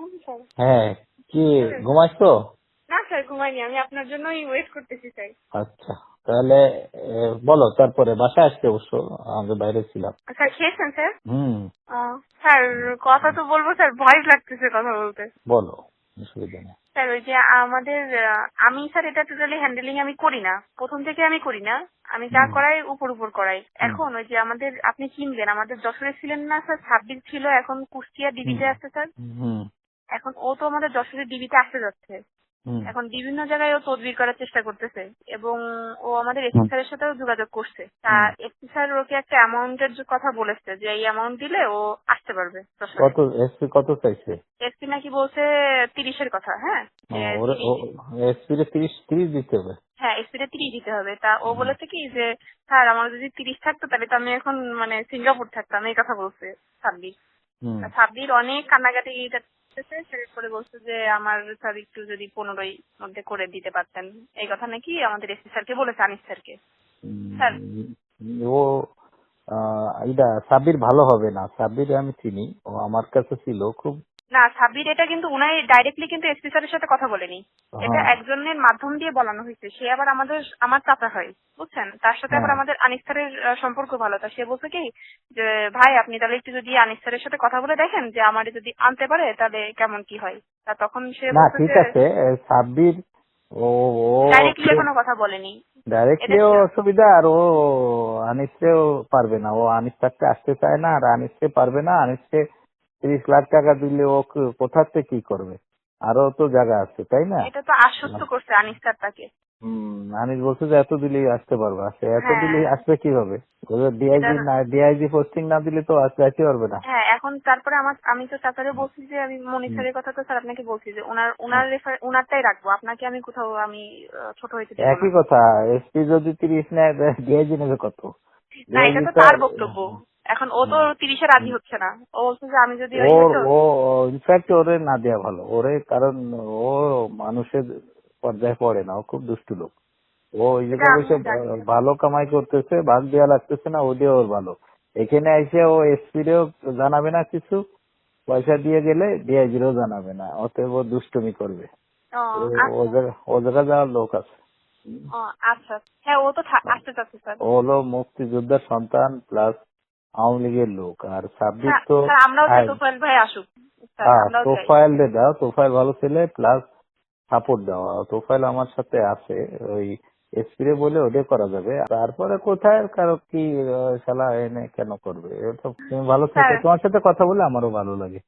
কেমন স্যার হ্যাঁ কি ঘুমাইছো না স্যার ঘুমাইনি। আমি আপনার জন্যই ওয়েট করতেছি স্যার। আচ্ছা তাহলে বলো তারপরে বাসায় আসতে অবশ্য আমি বাইরে ছিলাম। স্যার খেয়েছেন স্যার? হুম। স্যার কথা তো বলব স্যার ভয় লাগতেছে কথা বলতে। বলো অসুবিধা নেই। স্যার ওই যে আমাদের আমি স্যার এটা টোটালি হ্যান্ডেলিং আমি করি না। প্রথম থেকে আমি করি না। আমি যা করাই উপর উপর করাই। এখন ওই যে আমাদের আপনি চিনবেন আমাদের যশোরে ছিলেন না স্যার ছাব্বিশ ছিল এখন কুষ্টিয়া ডিবিতে। আসছে স্যার। হুম। এখন ও তো আমাদের যশোরের ডিবিতে আসতে যাচ্ছে। এখন বিভিন্ন জায়গায় ও তদবির করার চেষ্টা করতেছে এবং ও আমাদের এসপি স্যারের সাথেও যোগাযোগ করছে। তা। এসপি স্যার ওকে একটা অ্যামাউন্টের কথা বলেছে যে এই অ্যামাউন্ট দিলে ও আসতে পারবে কত এসপি কত চাইছে? এসপি নাকি বলছে তিরিশের কথা হ্যাঁ? এসপি রে তিরিশ তিরিশ দিতে হবে। হ্যাঁ তিরিশ দিতে হবে। তা ও বলেছে কি যে স্যার আমার যদি তিরিশ থাকতো তাহলে তো আমি এখন মানে সিঙ্গাপুর থাকতাম। এই কথা বলছে সাব্বির। তা সাব্বির অনেক কান্নাকাটি করতেছে সেরপরে বলছে যে আমার স্যার একটু যদি পনেরোই মধ্যে করে দিতে পারতেন। এই কথা নাকি আমাদের এসি স্যারকে বলেছে আনিস স্যারকে। স্যার। ও আহ, এটা সাব্বির ভালো হবে না। সাব্বির আমি চিনি। ও আমার কাছে ছিল খুব না সাব্বির এটা কিন্তু উনাই ডাইরেক্টলি কিন্তু এসপি স্যারের সাথে কথা বলেনি। এটা। একজনের মাধ্যম দিয়ে বলানো হয়েছে। সে আবার আমাদের আমার চাচা হয় বুঝছেন? তার সাথে আবার হ্যাঁ। আমাদের আনিস স্যারের সম্পর্ক ভালো। তা সে বলছে কি যে ভাই আপনি তাহলে একটু যদি আনিস স্যারের সাথে কথা বলে দেখেন যে আমার যদি আনতে পারে তাহলে কেমন কি হয়? তা তখন সে না ঠিক আছে সাব্বির ও ও ডাইরেক্টলি কোনো কথা বলেনি। ডাইরেক্টলিও অসুবিধা আর ও আনিসকেও পারবে না। ও আনিস থাকতে আসতে চায় না আর আনিসকে পারবে না। আনিসকে তিরিশ লাখ টাকা দিলে ও ক- কোথা থেকে কি করবে? আরও তো জায়গা আছে তাই না? এটা তো আশ্বস্ত করছে আনিস স্যার তাকে। হুম আনিস বলছে যে এত দিলেই আসতে পারবে। আসে এত হ্যাঁ। দিলেই আসবে কীভাবে? ডিআইজি না ডিআইজি পোস্টিং না দিলে তো আসতে আসতে পারবে না। হ্যাঁ এখন তারপরে আমার আমি তো চাচারে বলছি যে আমি মনির স্যারের কথা তো স্যার আপনাকে বলছি যে ওনার ওনার রেফার ওনারটাই রাখব। আপনাকে আমি কোথাও আমি ছোট হইতে একই কথা এসপি যদি তিরিশ নেয় ডিআইজি নেবে কত? না এটা তো তার বক্তব্য। এখন ও তো তিরিশে রাজি হচ্ছে না। ও বলছে যে আমি যদি ওর ও ইনফ্যাক্ট ওরে না দেওয়া ভালো। ওরে কারণ ও মানুষের পর্যায়ে পড়ে না ও খুব দুষ্টু লোক। ও ওই জায়গায়। ভালো কামাই করতেছে ভাগ দেওয়া লাগতেছে না ও দিয়ে ওর ভালো। এখানে এসে ও এসপি রেও জানাবে না কিছু পয়সা দিয়ে গেলে ডিআইজিরও জানাবে না অতএব ও দুষ্টুমি করবে। আচ্ছা। ও জায়গা যাওয়ার লোক আছে। আচ্ছা। হ্যাঁ ও তো আসতে চাচ্ছে স্যার। ও হলো মুক্তিযোদ্ধার সন্তান প্লাস আওয়ামী লীগের লোক। আর সাব্বির তো চাই হ্যাঁ, ভাই আসুক। স্যার হ্যাঁ প্রোফাইল দাও তোফাইল ভালো ছেলে প্লাস সাপোর্ট দেওয়া তোফাইল আমার সাথে আছে ওই এসপিরে বলে ওদের করা যাবে। তারপরে কোথায় কারও কি শালা এনে কেন করবে? তুমি ভালো থাকে। তোমার সাথে কথা বলে আমারও ভালো লাগে।